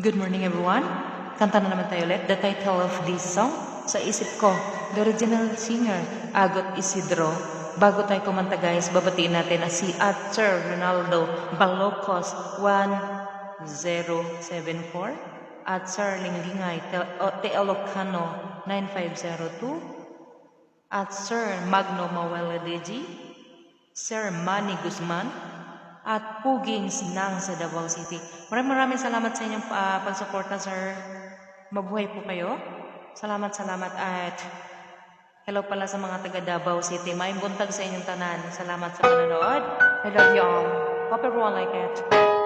Good morning everyone. Kanta na naman tayo ulit. The title of this song, sa isip ko, the original singer, Agot Isidro. Bago tayo kumanta guys, babatiin natin na si at Sir Ronaldo Balocos 1074 at Sir o- Teolocano 9502 at Sir Magno Maweladegi Sir Manny Guzman at Puging Sinang sa Davao City. Maraming maraming salamat sa inyong uh, pagsuporta, sir. Mabuhay po kayo. Salamat, salamat. At hello pala sa mga taga Davao City. May buntag sa inyong tanan. Salamat sa manonood. I love you all. Hope everyone like it.